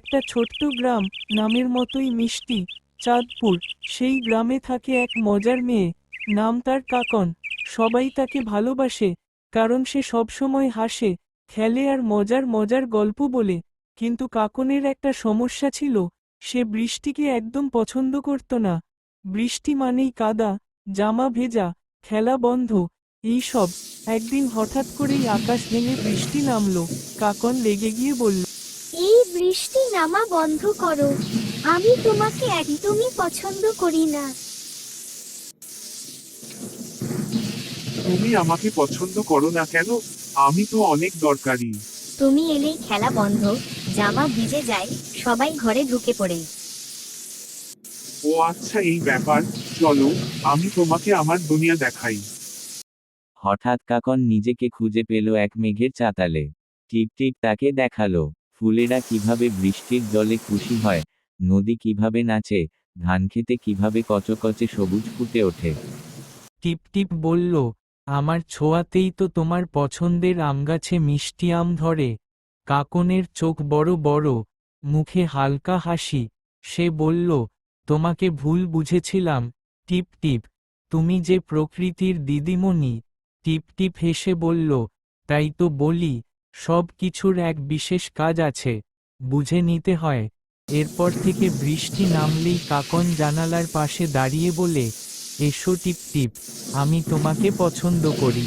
একটা ছোট্ট গ্রাম নামের মতোই মিষ্টি, চাঁদপুর। সেই গ্রামে থাকে এক মজার মেয়ে, নাম তার কাকন। সবাই তাকে ভালোবাসে, কারণ সে সবসময় হাসে, খেলে আর মজার মজার গল্প বলে। কিন্তু কাকনের একটা সমস্যা ছিল, সে বৃষ্টিকে একদম পছন্দ করত না। বৃষ্টি মানেই কাদা, জামা ভেজা, খেলা বন্ধ এইসব একদিন হঠাৎ করেই আকাশ ভেঙে বৃষ্টি নামলো। কাকন লেগে গিয়ে বলল বৃষ্টি নামা বন্ধ করো। আমি তোমাকে একদমই পছন্দ করি না। তুমি আমাকে পছন্দ করো না কেন? আমি তো অনেক দরকারি। তুমি এলেই খেলা বন্ধ জামা ভিজে যায় সবাই ঘরে ঢুকে পড়ে। ও আচ্ছা এই ব্যাপার। চলো আমি তোমাকে আমার দুনিয়া দেখাই। হঠাৎ কাকন নিজেকে খুঁজে পেল এক মেঘের চাতালে। টিপ টিপ তাকে দেখাল। ফুলেরা কীভাবে বৃষ্টির জলে খুশি হয়, নদী কীভাবে নাচে, ধান খেতে কীভাবে কচকচে সবুজ ফুটে ওঠে। টিপ টিপ বলল, আমার ছোঁয়াতেই তো তোমার পছন্দের আমগাছে মিষ্টি আম ধরে। কাকনের চোখ বড় বড়, মুখে হালকা হাসি। সে বলল, তোমাকে ভুল বুঝেছিলাম। টিপ টিপ, তুমি যে প্রকৃতির দিদিমণি। টিপ টিপ হেসে বলল, তাই তো বলি সব কিছুর এক বিশেষ কাজ আছে, বুঝে নিতে হয়। এরপর থেকে বৃষ্টি নামলেই কাকন জানালার পাশে দাঁড়িয়ে বলে, এসো টিপ টিপ আমি তোমাকে পছন্দ করি।